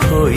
খই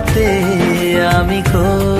রয়েছি আমি কই